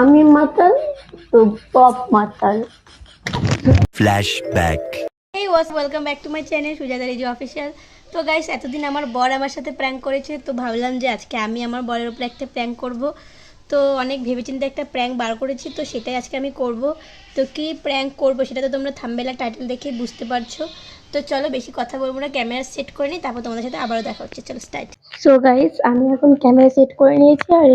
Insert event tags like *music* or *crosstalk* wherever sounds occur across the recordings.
আমি মাতাল তো পপ মাতাল। Flashback. এই ওয়াস welcome back to my channel Sujata রেজি official তো গাইস এতদিন আমার বর আমার সাথে প্র্যাঙ্ক করেছে তো ভাবলাম যে আজকে আমি আমার বরের উপরে একটা প্র্যাঙ্ক করব। তো অনেক ভেবেচিন্তে একটা প্র্যাঙ্ক বার করেছি তো সেটাই আজকে আমি করব। তো কি প্র্যাঙ্ক করব সেটা তো তোমরা থাম্বেলা টাইটেল দেখে বুঝতে পারছ। তো চলো বেশি কথা বলব না ক্যামেরা সেট করে নিই তারপর তোমাদের সাথে আবারও দেখা হচ্ছে। চলো স্টার্ট সো গাইস আমি এখন ক্যামেরা সেট করে নিয়েছি আর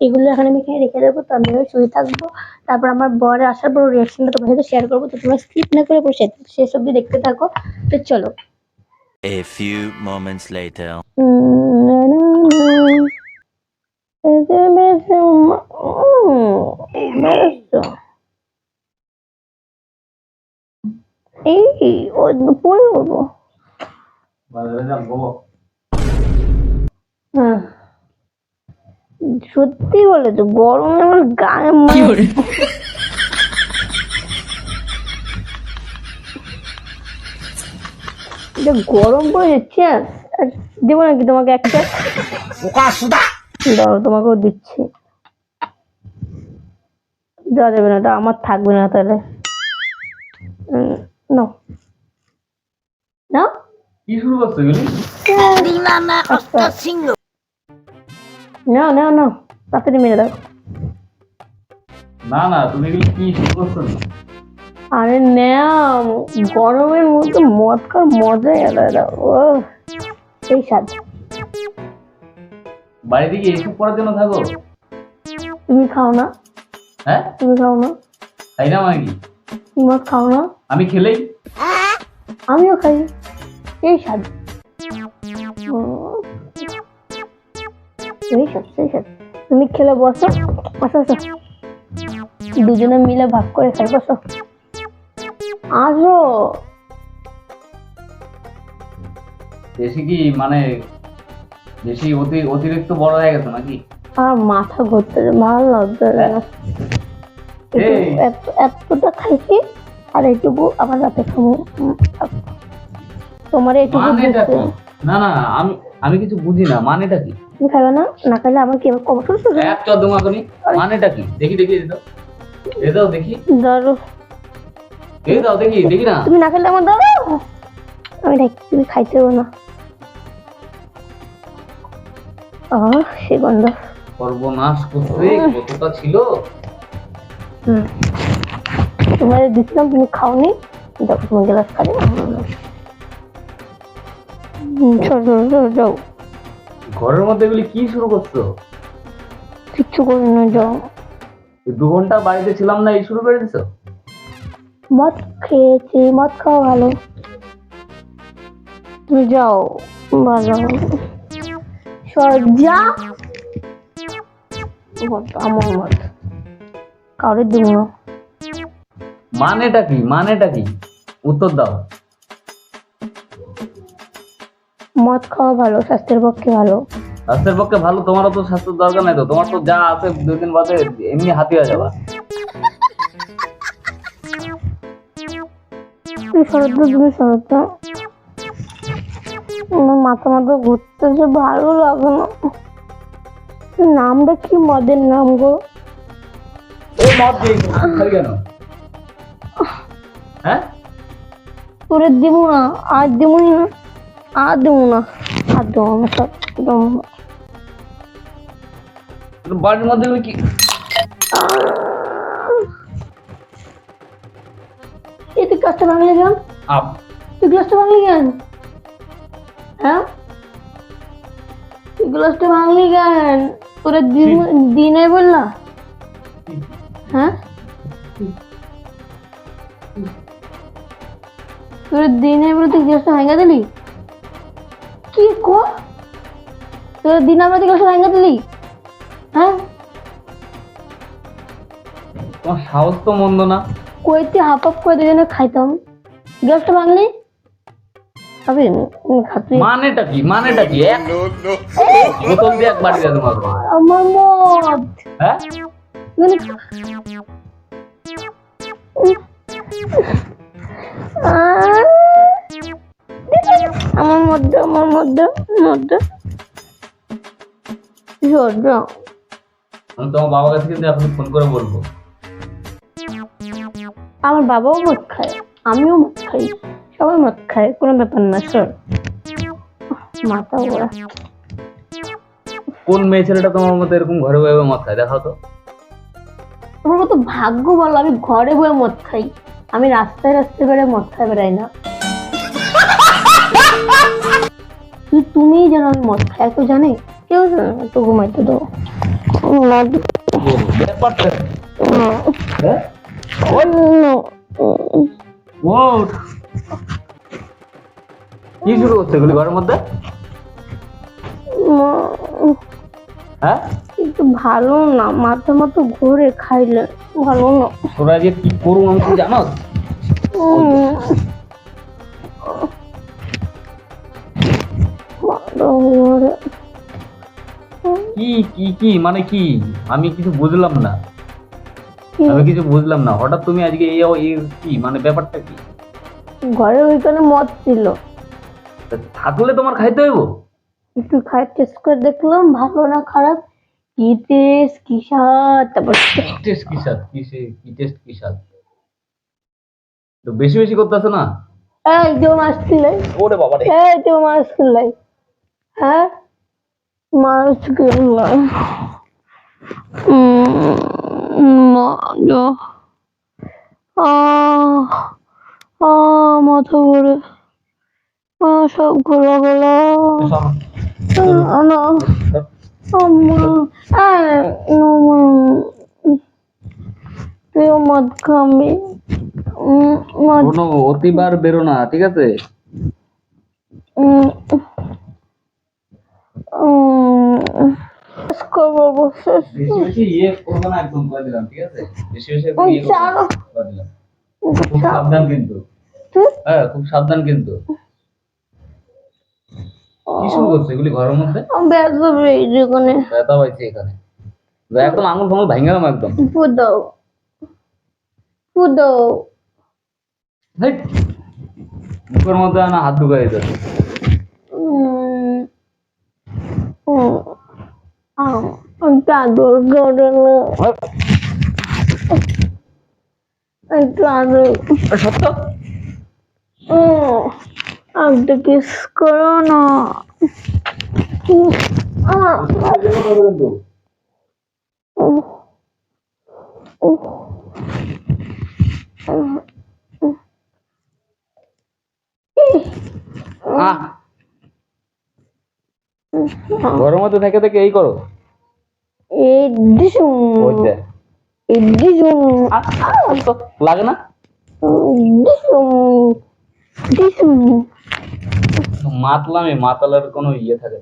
এগুলো এখন আমি এখানে রেখে দেবো তো আমি শুয়ে থাকব তারপর আমার বর আসার পর রিয়াকশনটা তোমার সাথে শেয়ার করব তো তোমরা স্কিপ না করে পুরো শেষ- অব্দি দেখতে থাকো তো চলো A few moments later. এই ও হ্যাঁ সত্যি বলে তো গরমে আমার গায়ে মানে গরম পড়ে যাচ্ছে আর আর দেবো নাকি তোমাকে একটা? দাও তোমাকেও দিচ্ছি। দেওয়া যাবে না আমার থাকবে না তাহলে। নো না কি শুরু করছ এগুলি? না না না তাড়াতাড়ি মেরে দাও। না না তুমি এগুলি কি করছ? আরে ন্যাম গরমের মধ্যে মদ খাওয়ার মজাই আলাদা ও সেই স্বাদ। বাড়িতে কি এইসব করার জন্য থাকো। তুমি খাও না? হ্যাঁ? তুমি খাও না? তাই না মানে কি তুমি মদ খাও না? আমি খেলেই? আমিও খাই সেই স্বাদ। তুমি খেলে বসো দুজনে মিলে ভাগ করে খাই বসো। আসো। বেশি কি মানে বেশি অতি অতিরিক্ত বড় হয়ে গেছে নাকি? আর মাথা ঘুরতে ভালো লাগছে না। এতটা খাইছি আর এইটুকু আবার রাতে খাব। তোমার এইটুকু না না আমি আমি কিছু বুঝি না। মানেটা কি? তুমি খাবে না? না খাইলে আমার কি কম মানেটা কি? দেখি দেখি দাও। এ দাও দেখি। এ দাও দেখি দেখি না। তুমি না খেলে আমার ধরো। আমি দেখি তুমি না। আহ সে গন্ধ। সর্বনাশ করছে কতটা ছিল? হুম। তোমার দিচ্ছিলাম তুমি খাওনি? দেখো তুমি গ্লাস খাবে যাও। ঘরের মধ্যে এগুলি কি শুরু করছ? কিচ্ছু করি না যাও। দু ঘণ্টা বাড়িতে ছিলাম না এই শুরু করে দিছো? মদ খেয়েছি মদ খাওয়া ভালো। তুমি যাও ভালো। যা। আমার মত কাউরে দিব মানেটা কি? মানেটা কি? উত্তর দাও। মদ খাওয়া ভালো স্বাস্থ্যের পক্ষে ভালো। স্বাস্থ্যের পক্ষে ভালো তোমারও তো স্বাস্থ্যের দরকার নাই তো। তোমার তো যা আছে দুই দিন বাদে এমনি হাতি হয়ে যাবা। তুমি শরৎ তুমি শরৎ আমার মাথা মাথা ঘুরতেছে ভালো লাগে না। নামটা কি মদের নাম গো? হ্যাঁ? তোরে দিব না আর দিব না। আর দিব না আর দেবো না সব বাড়ির মধ্যে কি এই তুই গ্লাসটা ভাঙলি কেন আপ তুই গ্লাসটা ভাঙলি কেন হ্যাঁ তুই গ্লাসটা ভাঙলি কেন তোরে দিন দিনে বললা হ্যাঁ তোরে দিনে বলে তুই গ্লাসটা ভাঙা দিলি কি কো? তোর দিন আমরা তুই গ্লাসটা ভাঙা দিলি। হ্যাঁ? তোমার সাহস তো মন্দ না। কইতে হাফ হাফ করে দুজনে খাইতাম। গ্লাসটা ভাঙলি? খাবি খাতুই মানেটা কি? মানেটা কি? এক বোতল দিয়ে এক বাড়ি তোমার আমার মদ! হ্যাঁ? মানে আহ! আমার মধ্যে আমার মধ্যে মধ্যে। আমি তোমার বাবার কাছে কিন্তু এখন ফোন করে বলব। আমার বাবাও মদ খায় আমিও মদ খাই সবাই মদ খায় কোনো ব্যাপার না শোন মাথা ওরা। কোন মেয়ে ছেলেটা তোমার মতো এরকম ঘরে বয়ে বয়ে মদ খায় দেখাও তো। তোমার কত ভাগ্য বলো আমি ঘরে বয়ে মদ খাই। আমি রাস্তায় রাস্তায় বেড়ে মদ খাই বেড়াই না। জানো আমি মদ খাই জানে? কেউ জানে না তো ঘুমাইতে দাও হ্যাঁ? কি শুরু হচ্ছে এগুলি ঘরের মধ্যে? হ্যাঁ? কিন্তু ভালো না মাথা মতো ঘুরে খাইলে ভালো না। তোরা যে কি করব আমি জানো কি কি কি মানে কি? আমি কিছু বুঝলাম না। আমি কিছু বুঝলাম না। হঠাৎ তুমি আজকে এই এই কি? মানে ব্যাপারটা কি? ঘরের ওইখানে মদ ছিল। থাকলে তোমার খাইতে হইব? একটু খাই টেস্ট করে দেখলাম ভালো না খারাপ। কি টেস্ট কি স্বাদ? তারপর টেস্ট কি স্বাদ? কি সে কি টেস্ট কি স্বাদ? তো বেশি বেশি করতেছে না? মাছ কিলাই ওরে বাবা রে মাছ কিলাই হ্যাঁ? মাছ আহ মাথা ঘুরে। সব ঘোরা গেল মদ খাবি। অতিবার বেরো না ঠিক আছে? সাবধান কিন্তু। হ্যাঁ খুব সাবধান কিন্তু। কি শুরু করছে? এগুলি ঘরের মধ্যে? ব্যথা পেয়েছে ওখানে ব্যথা পাইছে এখানে। একদম আঙুল ফাঙুল ভাঙে গেলাম একদম। মুখের মধ্যে না হাত ঢুকাই দিতে একটু আদর করে না একটু আদর। সত্য? একটু কিস করো না। ঘরের মধ্যে থেকে থেকে এই করো। লাগে না? মাতলামে মাতালের কোনো ইয়ে থাকে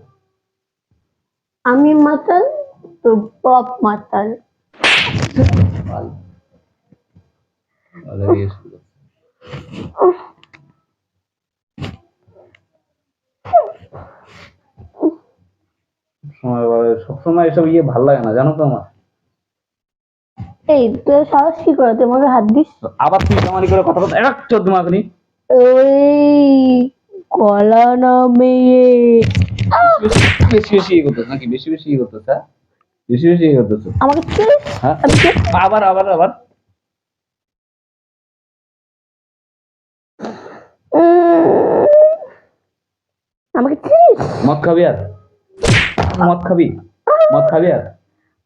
আমি মাতাল তোর বাপ মাতাল। সময় সবসময় এসব ইয়ে ভালো লাগে না জানো তো আমার। এই তোর সাহস কি করে? তুই আমাকে হাত দিস? আবার তুই কেমন করে কথা কথা এক চোদ্দ মাখনি ওই গলা নামে বেশি বেশি বেশি ইয়ে করতেছ নাকি? বেশি বেশি ইয়ে করতেছ হ্যাঁ? বেশি বেশি ইয়ে করতেছ। আমাকে হ্যাঁ? আবার আবার আবার। আমাকে চিনিস মদ খাবি আর? মদ খাবি? মদ খাবি আর?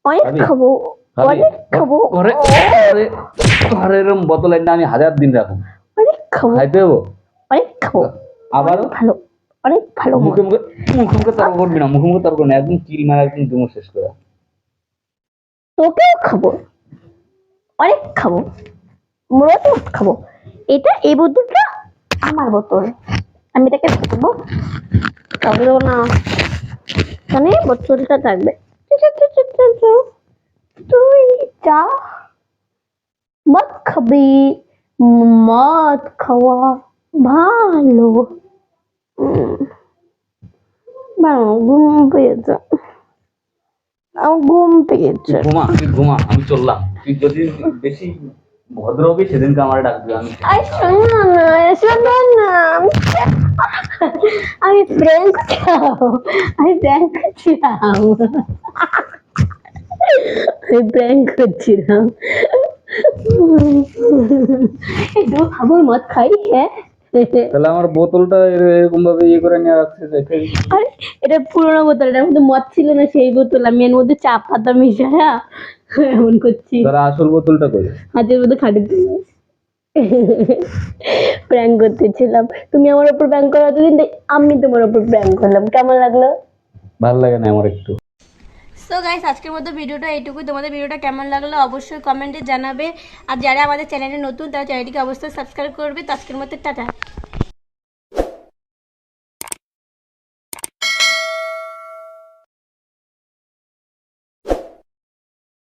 অনেক খাব? অনেক খাব। ঘরে ঘরে ঘরে এরকম বোতল এনে আমি হাজার দিন অনেক খাব। খাইতে হব অনেক খাব। আবারও? ভালো অনেক ভালো মুখে মুখে মুখে মুখে তর্ক করবি না মুখে মুখে তর্ক না। একদম কিল মারা একদম দুমো শেষ করে। তোকেও খাব। অনেক খাব। মোটাও খাব। এটা এই বোতলটা আমার বোতল। আমি এটাকে তবেও না। এখানে বোতলটা থাকবে। তুই মদ খাবি। খাওয়া ভালো। ঘুম পেয়েছে। পেয়েছে। ঘুমা ঘুমা, আমি চললাম। তুই যদি বেশি ভদ্র হবে সেদিনকে আমার ডাকবে, আমি আই শোনো না শোনো না। আমি প্র্যাঙ্ক চাও আমি প্র্যাঙ্ক চাও আমি প্র্যাঙ্ক করছিলাম। একটু খাব মদ খাই হ্যাঁ? *laughs* তাহলে আমার বোতলটা এরকম ভাবে ইয়ে করে নিয়ে রাখছে আরে এটা পুরোনো বোতল এটার মধ্যে মদ ছিল না সেই বোতল আমি এর মধ্যে চা পাতা মিশায়া *laughs* এমন করছি। তারা আসল বোতলটা করে হাতের মধ্যে খাটে প্র্যাঙ্ক *laughs* করতেছিলাম। তুমি আমার উপর প্র্যাঙ্ক করা দিন আমি তোমার উপর প্র্যাঙ্ক করলাম। কেমন লাগল? ভালো লাগে না আমার একটু। সো গাইস আজকের মতো ভিডিওটা এইটুকুই। তোমাদের ভিডিওটা কেমন লাগল অবশ্যই কমেন্টে জানাবে। আর যারা আমাদের চ্যানেলে নতুন, তারা চ্যানেলটিকে অবশ্যই সাবস্ক্রাইব করবে। তো আজকের মতো, টাটা।